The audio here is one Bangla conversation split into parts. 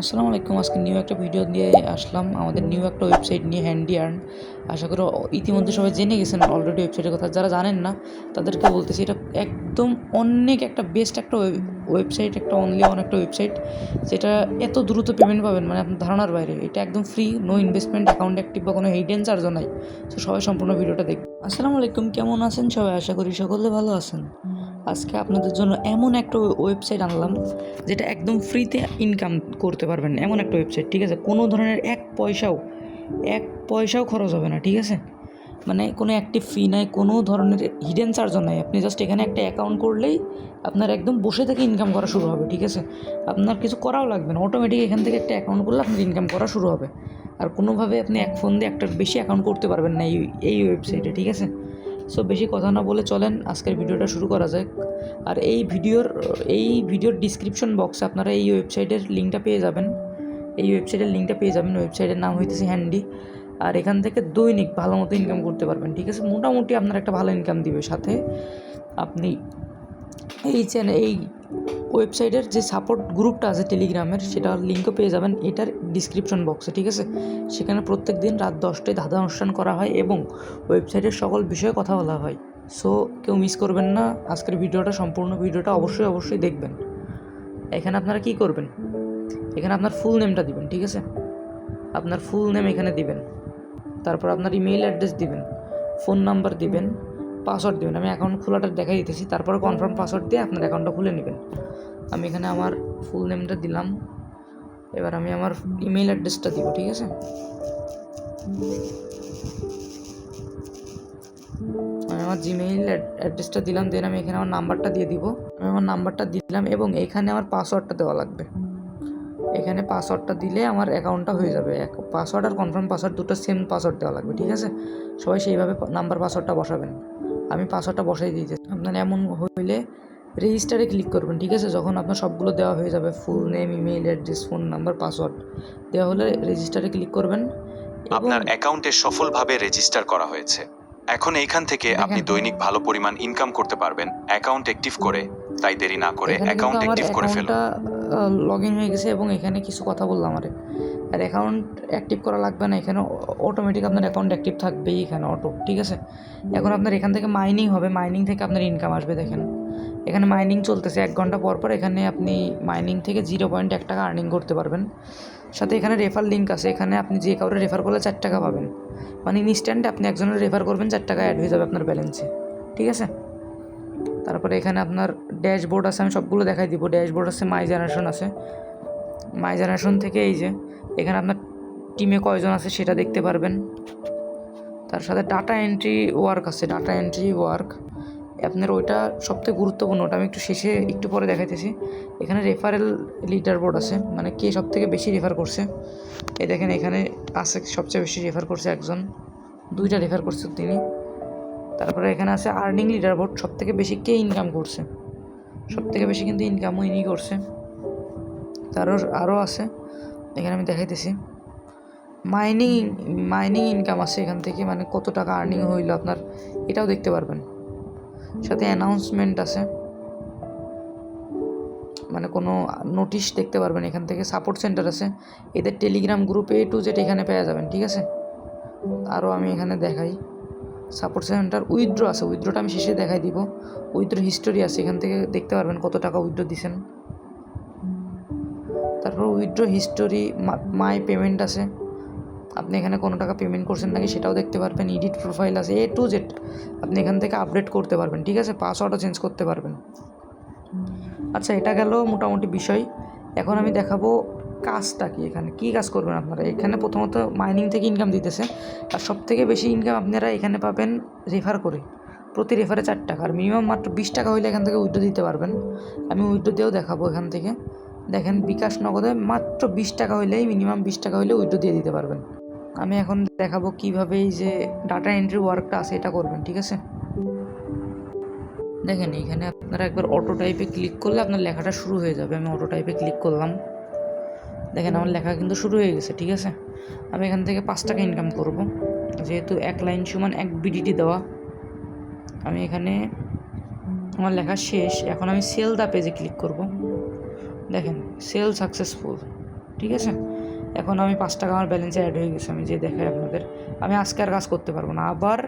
আসসালামু আলাইকুম। আজকে নিউ একটা ভিডিও নিয়ে আসলাম। আমাদের নিউ একটা ওয়েবসাইট নিয়ে হ্যান্ডি আর্ন আশা করি ইতিমধ্যে সবাই জেনে গেছেন অলরেডি ওয়েবসাইটের কথা। যারা জানেন না, তাদেরকে বলতেছি, এটা একদম অনেক একটা বেস্ট একটা ওয়েবসাইট একটা অনলি অন একটা ওয়েবসাইট যেটা এত দ্রুত পেমেন্ট পাবেন মানে আপনার ধারণার বাইরে। এটা একদম free no investment account active বা কোনো হিডেন চার্জও নাই। তো সবাই সম্পূর্ণ ভিডিওটা দেখবেন। আসসালামু আলাইকুম, কেমন আছেন সবাই? আশা করি সকলে ভালো আছেন। আজকে আপনাদের জন্য এমন একটা ওয়েবসাইট আনলাম, যেটা একদম ফ্রিতে ইনকাম করতে পারবেন, এমন একটা ওয়েবসাইট ঠিক আছে? কোনো ধরনের এক পয়সাও এক পয়সাও খরচ হবে না, ঠিক আছে? মানে কোনো অ্যাক্টিভ ফি নাই, কোনো ধরনের হিডেন চার্জও নাই, আপনি জাস্ট এখানে একটা অ্যাকাউন্ট করলেই আপনার একদম বসে থেকে ইনকাম করা শুরু হবে, ঠিক আছে? আপনার কিছু করাও লাগবে না অটোমেটিক এখান থেকে একটা অ্যাকাউন্ট করলে আপনার ইনকাম করা শুরু হবে। আর কোনোভাবে আপনি এক ফোন দিয়ে একটার বেশি অ্যাকাউন্ট করতে পারবেন না এই এই ওয়েবসাইটে ঠিক আছে? সো বেশি কথা না বলে চলেন, আজকের ভিডিওটা শুরু করা যাক। আর এই ভিডিওর এই ভিডিওর ডিসক্রিপশন বক্সে আপনারা এই ওয়েবসাইটের লিঙ্কটা পেয়ে যাবেন। এই ওয়েবসাইটের লিঙ্কটা পেয়ে যাবেন ওয়েবসাইটের নাম হইতেছে হ্যান্ডি আর এখান থেকে দৈনিক ভালো মতো ইনকাম করতে পারবেন, ঠিক আছে? মোটামুটি আপনার একটা ভালো ইনকাম দিবে। সাথে আপনি এই চ্যানেল এই ওয়েবসাইটের যে সাপোর্ট গ্রুপটা আছে টেলিগ্রামের সেটার লিঙ্কও পেয়ে যাবেন। এটার ডিসক্রিপশন বক্সে ঠিক আছে? সেখানে প্রত্যেক দিন রাত দশটায় ধাঁধা অনুষ্ঠান করা হয় এবং ওয়েবসাইটের সকল বিষয়ে কথা বলা হয়। সো কেউ মিস করবেন না। আজকের ভিডিওটা, সম্পূর্ণ ভিডিওটা অবশ্যই অবশ্যই দেখবেন। এখানে আপনারা কি করবেন? এখানে আপনার ফুল নেমটা দিবেন, ঠিক আছে? আপনার ফুল নেম এখানে দিবেন। তারপর আপনার ইমেইল অ্যাড্রেস দিবেন। ফোন নাম্বার দিবেন। পাসওয়ার্ড দেবেন। আমি অ্যাকাউন্ট খোলাটা দেখাই দিতেছি, তারপরে কনফার্ম পাসওয়ার্ড দিয়ে আপনার অ্যাকাউন্টটা খুলে নেবেন। আমি এখানে আমার ফুল নেমটা দিলাম। এবার আমি আমার ইমেইল অ্যাড্রেসটা দিব, ঠিক আছে? আমি আমার জিমেইল অ্যাড্রেসটা দিলাম দেন আমি এখানে আমার নাম্বারটা দিয়ে দিব। আমি আমার নাম্বারটা দিলাম এবং এখানে আমার পাসওয়ার্ডটা দেওয়া লাগবে। এখানে পাসওয়ার্ডটা দিলে আমার অ্যাকাউন্টটা হয়ে যাবে। পাসওয়ার্ড আর কনফার্ম পাসওয়ার্ড দুটো সেম পাসওয়ার্ড দেওয়া লাগবে, ঠিক আছে? সবাই সেইভাবে নাম্বার পাসওয়ার্ডটা বসাবেন। আমি পাসওয়ার্ডটা বসাই দিয়েছি আপনার এমন হইলে রেজিস্টারে ক্লিক করবেন ঠিক আছে? যখন আপনার সবগুলো দেওয়া হয়ে যাবে full name email address phone number password দেওয়া হলে রেজিস্টারে ক্লিক করবেন আপনার অ্যাকাউন্টে সফলভাবে রেজিস্টার করা হয়েছে। এখন এইখান থেকে আপনি দৈনিক ভালো পরিমাণ ইনকাম করতে পারবেন। অ্যাকাউন্ট অ্যাক্টিভ করে তাই দেরি না করে অ্যাকাউন্ট অ্যাক্টিভ করে ফেলুন। অ্যাকাউন্টটা লগ ইন হয়ে গেছে এবং এখানে কিছু কথা বললাম আরে আর অ্যাকাউন্ট অ্যাক্টিভ করা লাগবে না, এখানে অটোমেটিক আপনার অ্যাকাউন্ট অ্যাক্টিভ থাকবেই এখানে অটো ঠিক আছে? এখন আপনার এখান থেকে মাইনিং হবে মাইনিং থেকে আপনার ইনকাম আসবে দেখেন। এখানে মাইনিং চলতেছে, এক ঘণ্টা পর পর এখানে আপনি মাইনিং থেকে জিরো পয়েন্ট এক টাকা আর্নিং করতে পারবেন। সাথে এখানে রেফার লিঙ্ক আছে, এখানে আপনি যে কাউরে রেফার করলে চার টাকা পাবেন। মানে ইনস্ট্যান্ট আপনি একজনের রেফার করবেন, চার টাকা অ্যাড হয়ে যাবে আপনার ব্যালেন্সে ঠিক আছে? তারপরে এখানে আপনার ড্যাশবোর্ড আছে, আমি সবগুলো দেখাই দিব ড্যাশবোর্ড আছে মাই জেনারেশন আছে। মাই জেনারেশন থেকে এই যে, এখানে আপনার টিমে কয়জন আছে সেটা দেখতে পারবেন। তার সাথে ডাটা এন্ট্রি ওয়ার্ক আছে ডাটা এন্ট্রি ওয়ার্ক আপনার ওইটা সবথেকে গুরুত্বপূর্ণ, ওটা আমি একটু শেষে একটু পরে দেখাইতেছি। এখানে রেফারেল লিডার বোর্ড আছে মানে কে সব থেকে বেশি রেফার করছে। এই দেখেন এখানে আছে সবচেয়ে বেশি রেফার করছে একজন, দুইটা রেফার করছে তিনি। তারপরে এখানে আছে আর্নিং লিডার বোর্ড সব থেকে বেশি কে ইনকাম করছে? সব থেকে বেশি কিন্তু ইনকামও ইনি করছে। তারও আরও আছে। এখানে আমি দেখাইতেছি। মাইনিং মাইনিং ইনকাম আছে এখান থেকে মানে কত টাকা আর্নিং হইল আপনার, এটাও দেখতে পারবেন। সাথে অ্যানাউন্সমেন্ট আছে। মানে কোনো নোটিশ দেখতে পারবেন এখান থেকে সাপোর্ট সেন্টার আছে। এদের টেলিগ্রাম গ্রুপে টু জেড এখানে পেয়ে যাবেন, ঠিক আছে? আরও আমি এখানে দেখাই। সাপোর্ট সেন্টার উইথড্র আছে উইথড্রটা আমি শেষে দেখাই দিব। উইথড্র হিস্টোরি আছে, এখান থেকে দেখতে পারবেন কত টাকা উইথড্র দিছেন। তারপর উইথড্র হিস্টোরি মাই পেমেন্ট আছে। আপনি এখানে কোনো টাকা পেমেন্ট করছেন নাকি সেটাও দেখতে পারবেন এডিট প্রোফাইল আছে এ টু জেড আপনি এখান থেকে আপডেট করতে পারবেন, ঠিক আছে? পাসওয়ার্ডও চেঞ্জ করতে পারবেন। আচ্ছা এটা গেল মোটামুটি বিষয়। এখন আমি দেখাবো কাজটা কি এখানে, কী কাজ করবেন আপনারা? এখানে প্রথমত মাইনিং থেকে ইনকাম দিতেছে। আর সব থেকে বেশি ইনকাম আপনারা এখানে পাবেন রেফার করে। প্রতি রেফারে চার টাকা। আর মিনিমাম মাত্র বিশ টাকা হইলে এখান থেকে উইড্রো দিতে পারবেন। আমি উইড্রো দিয়েও দেখাবো এখান থেকে। দেখেন বিকাশ নগদে মাত্র বিশ টাকা হইলেই মিনিমাম বিশ টাকা হইলে উইড্রো দিয়ে দিতে পারবেন। আমি এখন দেখাবো কীভাবে এই যে ডাটা এন্ট্রি ওয়ার্কটা আছে, এটা করবেন, ঠিক আছে? দেখেন এখানে আপনারা একবার অটো টাইপে ক্লিক করলে আপনার লেখাটা শুরু হয়ে যাবে। আমি অটো টাইপে ক্লিক করলাম। দেখেন, আমার লেখা কিন্তু শুরু হয়ে গেছে, ঠিক আছে? আমি এখান থেকে পাঁচ টাকা ইনকাম করব। যেহেতু এক লাইন সমান এক বিডিটি দেওয়া, আমি এখানে আমার লেখা শেষ। এখন আমি সেল দা পেজে ক্লিক করব। দেখেন সেল সাকসেসফুল, ঠিক আছে? এখন আমি পাঁচ টাকা আমার ব্যালেন্সে অ্যাড হয়ে গেছে, আমি যে দেখাই আপনাদের। আমি আজকে আর কাজ করতে পারব না, আবার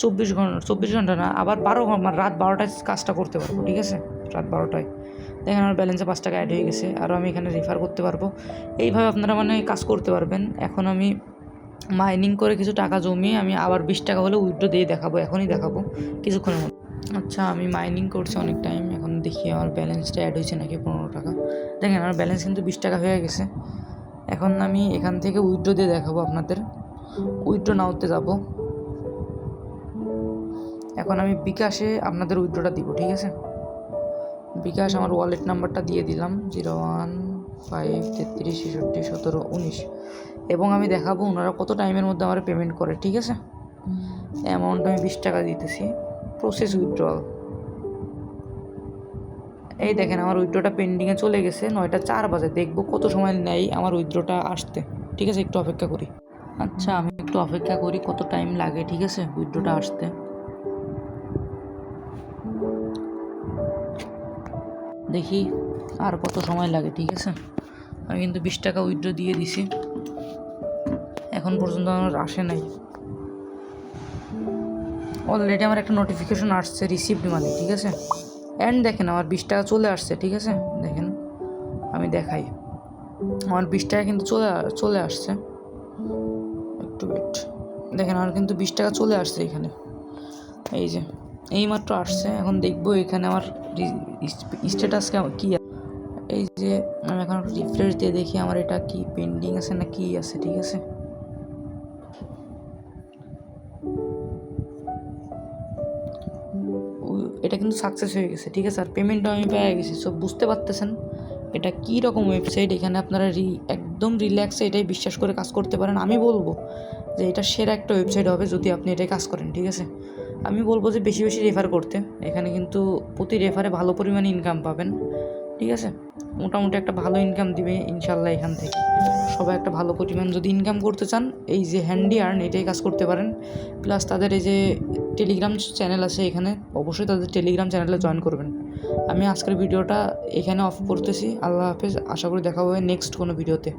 চব্বিশ ঘণ্টা চব্বিশ ঘণ্টা না, আবার বারো মানে রাত বারোটায় কাজটা করতে পারব, ঠিক আছে? রাত বারোটায়। দেখেন আমার ব্যালেন্সে পাঁচ টাকা অ্যাড হয়ে গেছে আরও আমি এখানে রেফার করতে পারব। এইভাবে আপনারা মানে কাজ করতে পারবেন। এখন আমি মাইনিং করে কিছু টাকা জমিয়ে আমি আবার বিশ টাকা হলে উইথড্র দিয়ে দেখাবো, এখনই দেখাবো, কিছুক্ষণের মধ্যে। আচ্ছা আমি মাইনিং করছি অনেক টাইম এখন দেখি আমার ব্যালেন্সটা অ্যাড হয়েছে নাকি পনেরো টাকা। দেখেন আমার ব্যালেন্স কিন্তু বিশ টাকা হয়ে গেছে। এখন আমি এখান থেকে উইথড্র দিয়ে দেখাবো আপনাদের। উইথড্র নাওতে যাব। এখন আমি বিকাশে আপনাদের উইথড্রটা দিব ঠিক আছে? বিকাশ আমার ওয়ালেট নাম্বারটা দিয়ে দিলাম জিরো ওয়ান ফাইভ তেত্রিশ ছেষট্টি সতেরো উনিশ। এবং আমি দেখাবো ওনারা কত টাইমের মধ্যে আমার পেমেন্ট করে ঠিক আছে? অ্যামাউন্ট আমি বিশ টাকা দিতেছি। প্রসেস উইথড্রল এই দেখেন আমার উইথড্রটা পেন্ডিংয়ে চলে গেছে, নয়টা চার বাজে। দেখব কত সময় নেয় আমার উইথড্রটা আসতে। ঠিক আছে, একটু অপেক্ষা করি। আচ্ছা আমি একটু অপেক্ষা করি কত টাইম লাগে, ঠিক আছে, উইথড্রটা আসতে। দেখি আর কত সময় লাগে, ঠিক আছে? আমি কিন্তু বিশ টাকা উইথড্র দিয়ে দিছি। এখন পর্যন্ত আমার আসে নাই। অলরেডি আমার একটা নোটিফিকেশন আসছে রিসিভড মানে ঠিক আছে? অ্যান্ড দেখেন আমার বিশ টাকা চলে আসছে, ঠিক আছে? দেখেন, আমি দেখাই। আমার বিশ টাকা কিন্তু চলে চলে আসছে। একটু ওয়েট দেখেন, আমার কিন্তু বিশ টাকা চলে আসছে এখানে। এই যে, এইমাত্র আসছে। এখন দেখব এখানে আমার স্ট্যাটাস কী এই যে, আমি এখন রিফ্রেশ দিয়ে দেখি আমার এটা কি পেন্ডিং আছে না কি আছে, ঠিক আছে? কিন্তু সাকসেস হয়ে গেছে, ঠিক আছে? আর পেমেন্টও আমি পেয়ে গেছি সব বুঝতে পারতেছেন এটা কী রকম ওয়েবসাইট এখানে আপনারা রি, একদম রিল্যাক্সে এটাই বিশ্বাস করে কাজ করতে পারেন। আমি বলব যে এটা সেরা একটা ওয়েবসাইট হবে যদি আপনি এটাই কাজ করেন, ঠিক আছে? আমি বলব যে বেশি বেশি রেফার করতে। এখানে কিন্তু প্রতি রেফারে ভালো পরিমাণে ইনকাম পাবেন, ঠিক আছে? মোটামুটি একটা ভালো ইনকাম দিবে ইনশাল্লাহ এখান থেকে। সবাই একটা ভালো পরিমাণ যদি ইনকাম করতে চান, এই যে হ্যান্ডি আর্ন এটাই কাজ করতে পারেন। প্লাস তাদের এই যে টেলিগ্রাম চ্যানেল আছে এখানে, অবশ্যই তাদের টেলিগ্রাম চ্যানেলে জয়েন করবেন। আমি আজকের ভিডিওটা এখানে অফ করতেছি। আল্লাহ হাফেজ, আশা করি দেখা হবে নেক্সট কোনো ভিডিওতে